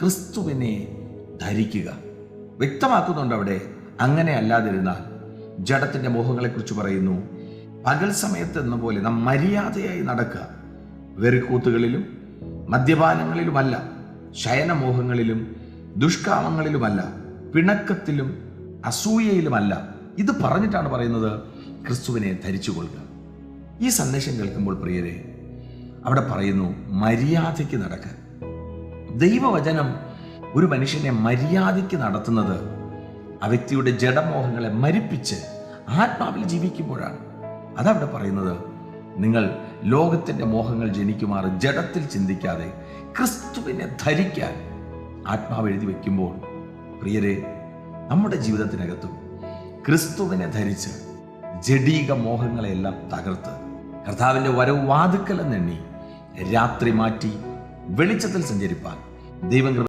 ക്രിസ്തുവിനെ ധരിക്കുക. വ്യക്തമാക്കുന്നുണ്ട് അവിടെ അങ്ങനെ അല്ലാതിരുന്നാൽ. ജഡത്തിന്റെ മോഹങ്ങളെക്കുറിച്ച് പറയുന്നു പകൽ സമയത്ത് എന്ന പോലെ നാം മര്യാദയായി നടക്കുക. വെറിക്കൂത്തുകളിലും മദ്യപാനങ്ങളിലുമല്ല ശയനമോഹങ്ങളിലും ദുഷ്കാമങ്ങളിലുമല്ല പിണക്കത്തിലും അസൂയയിലുമല്ല. ഇത് പറഞ്ഞിട്ടാണ് പറയുന്നത് ക്രിസ്തുവിനെ ധരിച്ചു കൊള്ളുക ഈ സന്ദേശം കേൾക്കുമ്പോൾ പ്രിയരെ അവിടെ പറയുന്നു മര്യാദയ്ക്ക് നടക്കുക. ദൈവവചനം ഒരു മനുഷ്യനെ മര്യാദയ്ക്ക് നടത്തുന്നത് ആ വ്യക്തിയുടെ ജഡമോഹങ്ങളെ മരിപ്പിച്ച് ആത്മാവിൽ ജീവിക്കുമ്പോഴാണ്. അതവിടെ പറയുന്നത് നിങ്ങൾ ലോകത്തിന്റെ മോഹങ്ങൾ ജനിക്കുമാറ് ജഡത്തിൽ ചിന്തിക്കാതെ ക്രിസ്തുവിനെ ധരിക്കാൻ ആത്മാവ് എഴുതി വയ്ക്കുമ്പോൾ പ്രിയരെ നമ്മുടെ ജീവിതത്തിനകത്തും ക്രിസ്തുവിനെ ധരിച്ച് ജഡീക മോഹങ്ങളെല്ലാം തകർത്ത് കർത്താവിന്റെ വരവ് വാതുക്കലെന്നെണ്ണി രാത്രി മാറ്റി வெளிச்சத்தில் சஞ்சரிப்பார். தெய்வங்கிற